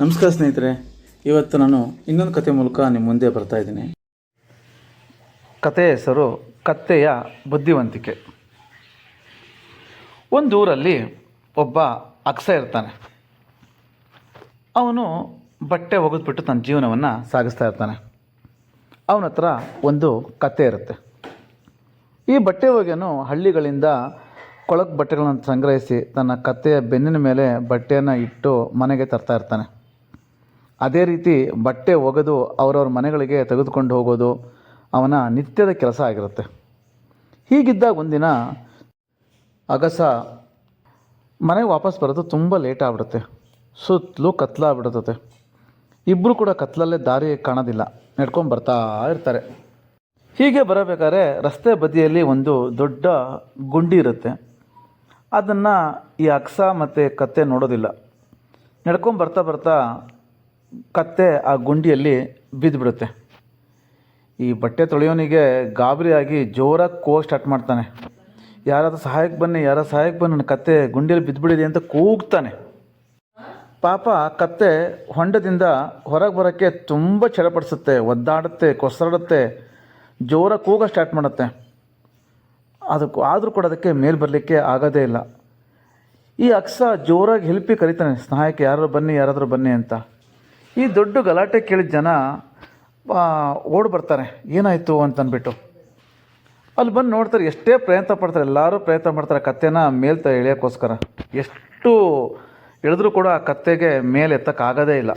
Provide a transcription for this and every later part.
ನಮಸ್ಕಾರ ಸ್ನೇಹಿತರೆ, ಇವತ್ತು ನಾನು ಇನ್ನೊಂದು ಕತೆ ಮೂಲಕ ನಿಮ್ಮ ಮುಂದೆ ಬರ್ತಾ ಇದ್ದೀನಿ. ಕಥೆಯ ಹೆಸರು ಕತ್ತೆಯ ಬುದ್ಧಿವಂತಿಕೆ. ಒಂದು ಊರಲ್ಲಿ ಒಬ್ಬ ಅಕ್ಸ ಇರ್ತಾನೆ. ಅವನು ಬಟ್ಟೆ ಒಗೆದ್ಬಿಟ್ಟು ತನ್ನ ಜೀವನವನ್ನು ಸಾಗಿಸ್ತಾ ಇರ್ತಾನೆ. ಅವನ ಹತ್ರ ಒಂದು ಕತೆ ಇರುತ್ತೆ. ಈ ಬಟ್ಟೆ ಒಗೆಯನು ಹಳ್ಳಿಗಳಿಂದ ಕೊಳಕು ಬಟ್ಟೆಗಳನ್ನು ಸಂಗ್ರಹಿಸಿ ತನ್ನ ಕತ್ತೆಯ ಬೆನ್ನಿನ ಮೇಲೆ ಬಟ್ಟೆಯನ್ನು ಇಟ್ಟು ಮನೆಗೆ ತರ್ತಾ ಇರ್ತಾನೆ. ಅದೇ ರೀತಿ ಬಟ್ಟೆ ಒಗೆದು ಅವರವ್ರ ಮನೆಗಳಿಗೆ ತೆಗೆದುಕೊಂಡು ಹೋಗೋದು ಅವನ ನಿತ್ಯದ ಕೆಲಸ ಆಗಿರುತ್ತೆ. ಹೀಗಿದ್ದಾಗ ಒಂದಿನ ಅಗಸ ಮನೆಗೆ ವಾಪಸ್ ಬರೋದು ತುಂಬ ಲೇಟ್ ಆಗ್ಬಿಡುತ್ತೆ. ಸುತ್ತಲೂ ಕತ್ಲಾಗ್ಬಿಡುತ್ತೆ ಇಬ್ಬರು ಕೂಡ ಕತ್ಲಲ್ಲೇ ದಾರಿ ಕಾಣೋದಿಲ್ಲ. ನಡ್ಕೊಂಡು ಬರ್ತಾ ಇರ್ತಾರೆ. ಹೀಗೆ ಬರಬೇಕಾದ್ರೆ ರಸ್ತೆ ಬದಿಯಲ್ಲಿ ಒಂದು ದೊಡ್ಡ ಗುಂಡಿ ಇರುತ್ತೆ. ಅದನ್ನು ಈ ಅಗಸ ಮತ್ತು ಕತ್ತೆ ನೋಡೋದಿಲ್ಲ. ನಡ್ಕೊಂಡು ಬರ್ತಾ ಬರ್ತಾ ಕತ್ತೆ ಆ ಗುಂಡಿಯಲ್ಲಿ ಬಿದ್ದುಬಿಡುತ್ತೆ ಈ ಬಟ್ಟೆ ತೊಳೆಯೋನಿಗೆ ಗಾಬರಿಯಾಗಿ ಜೋರಾಗಿ ಕೂಗಕ್ಕೆ ಸ್ಟಾರ್ಟ್ ಮಾಡ್ತಾನೆ. ಯಾರಾದರೂ ಸಹಾಯಕ್ಕೆ ಬನ್ನಿ ಯಾರ ಸಹಾಯಕ್ಕೆ ಬನ್ನಿ, ನನ್ನ ಕತ್ತೆ ಗುಂಡಿಯಲ್ಲಿ ಬಿದ್ದುಬಿಡಿದೆ ಅಂತ ಕೂಗ್ತಾನೆ. ಪಾಪ ಕತ್ತೆ ಹೊಂಡದಿಂದ ಹೊರಗೆ ಬರೋಕ್ಕೆ ತುಂಬ ಚಡಪಡಿಸುತ್ತೆ, ಒದ್ದಾಡುತ್ತೆ, ಕೊಸರಾಡುತ್ತೆ, ಜೋರಾಗಿ ಕೂಗ ಸ್ಟಾರ್ಟ್ ಮಾಡುತ್ತೆ. ಅದಕ್ಕೂ ಆದರೂ ಕೂಡ ಅದಕ್ಕೆ ಮೇಲೆ ಬರಲಿಕ್ಕೆ ಆಗೋದೇ ಇಲ್ಲ. ಈ ಅಕ್ಸ ಜೋರಾಗಿ ಹೆಲ್ಪಿ ಕರಿತಾನೆ, ಸಹಾಯಕ್ಕೆ ಯಾರಾದ್ರು ಬನ್ನಿ, ಯಾರಾದರೂ ಬನ್ನಿ ಅಂತ. ಈ ದೊಡ್ಡ ಗಲಾಟೆ ಕೇಳಿದ ಜನ ಓಡಿ ಬರ್ತಾರೆ. ಏನಾಯಿತು ಅಂತ ಅಂದ್ಬಿಟ್ಟು ಅಲ್ಲಿ ಬಂದು ನೋಡ್ತಾರೆ, ಎಷ್ಟೇ ಪ್ರಯತ್ನ ಪಡ್ತಾರೆ, ಎಲ್ಲರೂ ಪ್ರಯತ್ನ ಮಾಡ್ತಾರೆ ಕತ್ತೆನ ಮೇಲ್ ತ ಎಳೆಯೋಕ್ಕೋಸ್ಕರ. ಎಷ್ಟು ಎಳೆದ್ರೂ ಕೂಡ ಆ ಕತ್ತೆಗೆ ಮೇಲೆ ಎತ್ತಕ್ಕಾಗೋದೇ ಇಲ್ಲ.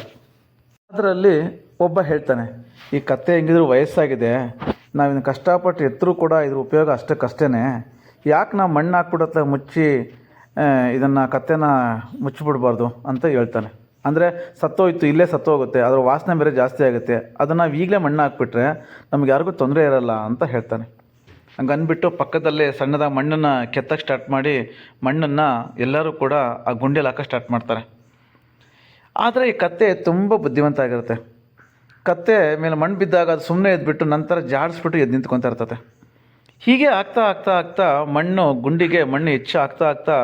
ಅದರಲ್ಲಿ ಒಬ್ಬ ಹೇಳ್ತಾನೆ, ಈ ಕತ್ತೆ ಹೆಂಗಿದ್ರು ವಯಸ್ಸಾಗಿದೆ, ನಾವಿನ್ನು ಕಷ್ಟಪಟ್ಟು ಎತ್ತರೂ ಕೂಡ ಇದ್ರ ಉಪಯೋಗ ಅಷ್ಟಕ್ಕಷ್ಟೇ ಯಾಕೆ ನಾವು ಮಣ್ಣು ಹಾಕ್ಬಿಡತ್ತ ಮುಚ್ಚಿ ಇದನ್ನು ಕತ್ತೆನ ಮುಚ್ಚಿಬಿಡ್ಬಾರ್ದು ಅಂತ ಹೇಳ್ತಾನೆ. ಅಂದರೆ ಸತ್ತೋಯ್ತು, ಇಲ್ಲೇ ಸತ್ತೋಗುತ್ತೆ ಅದರ ವಾಸನೆ ಬೇರೆ ಜಾಸ್ತಿ ಆಗುತ್ತೆ, ಅದನ್ನು ಈಗಲೇ ಮಣ್ಣು ಹಾಕ್ಬಿಟ್ರೆ ನಮ್ಗೆ ಯಾರಿಗೂ ತೊಂದರೆ ಇರಲ್ಲ ಅಂತ ಹೇಳ್ತಾನೆ. ಹಂಗೆ ಅಂದ್ಬಿಟ್ಟು ಪಕ್ಕದಲ್ಲೇ ಸಣ್ಣದಾಗಿ ಮಣ್ಣನ್ನು ಕೆತ್ತಕ್ಕೆ ಸ್ಟಾರ್ಟ್ ಮಾಡಿ ಮಣ್ಣನ್ನು ಎಲ್ಲರೂ ಕೂಡ ಆ ಗುಂಡಿಯಲ್ಲಿ ಹಾಕೋ ಸ್ಟಾರ್ಟ್ ಮಾಡ್ತಾರೆ. ಆದರೆ ಈ ಕತ್ತೆ ತುಂಬ ಬುದ್ಧಿವಂತ ಆಗಿರುತ್ತೆ. ಕತ್ತೆ ಮೇಲೆ ಮಣ್ಣು ಬಿದ್ದಾಗ ಅದು ಸುಮ್ಮನೆ ಎದ್ಬಿಟ್ಟು ನಂತರ ಜಾಡಿಸ್ಬಿಟ್ಟು ಎದ್ದು ನಿಂತ್ಕೊತಾ ಇರ್ತದೆ ಹೀಗೆ ಆಗ್ತಾ ಆಗ್ತಾ ಆಗ್ತಾ ಮಣ್ಣು ಗುಂಡಿಗೆ ಮಣ್ಣು ಹೆಚ್ಚು ಆಗ್ತಾ ಆಗ್ತಾ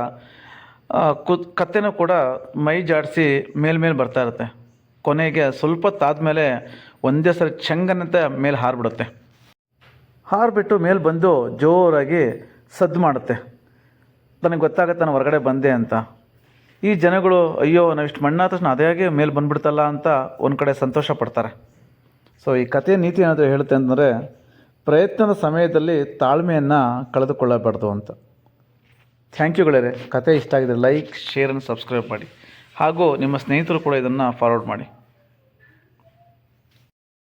ಕುತ್ ಕತ್ತೆನೂ ಕೂಡ ಮೈ ಜಾಡಿಸಿ ಮೇಲ್ಮೇಲೆ ಬರ್ತಾ ಇರುತ್ತೆ. ಕೊನೆಗೆ ಸ್ವಲ್ಪ ತಾದ್ಮೇಲೆ ಒಂದೇ ಸರಿ ಚೆಂಗನಂತೆ ಮೇಲೆ ಹಾರಿಬಿಡುತ್ತೆ. ಹಾರಿಬಿಟ್ಟು ಮೇಲೆ ಬಂದು ಜೋರಾಗಿ ಸದ್ದು ಮಾಡುತ್ತೆ. ನನಗೆ ಗೊತ್ತಾಗತ್ತೆ ನಾನು ಹೊರಗಡೆ ಬಂದೆ ಅಂತ. ಈ ಜನಗಳು, ಅಯ್ಯೋ, ನಾವು ಇಷ್ಟು ಮಣ್ಣಾದ ತಕ್ಷಣ ಅದೇ ಮೇಲೆ ಬಂದುಬಿಡ್ತಲ್ಲ ಅಂತ ಒಂದು ಕಡೆ ಸಂತೋಷ ಪಡ್ತಾರೆ. ಸೊ ಈ ಕಥೆಯ ನೀತಿ ಏನಾದರೂ ಹೇಳುತ್ತೆ ಅಂತಂದರೆ, ಪ್ರಯತ್ನದ ಸಮಯದಲ್ಲಿ ತಾಳ್ಮೆಯನ್ನು ಕಳೆದುಕೊಳ್ಳಬಾರ್ದು ಅಂತ. ಥ್ಯಾಂಕ್ ಯು ಗೆಳೆಯರೆ ಕತೆ ಇಷ್ಟ ಆಗಿದ್ರೆ ಲೈಕ್ ಶೇರ್ ಆ್ಯಂಡ್ ಸಬ್ಸ್ಕ್ರೈಬ್ ಮಾಡಿ. ಹಾಗೂ ನಿಮ್ಮ ಸ್ನೇಹಿತರು ಕೂಡ ಇದನ್ನು ಫಾರ್ವರ್ಡ್ ಮಾಡಿ.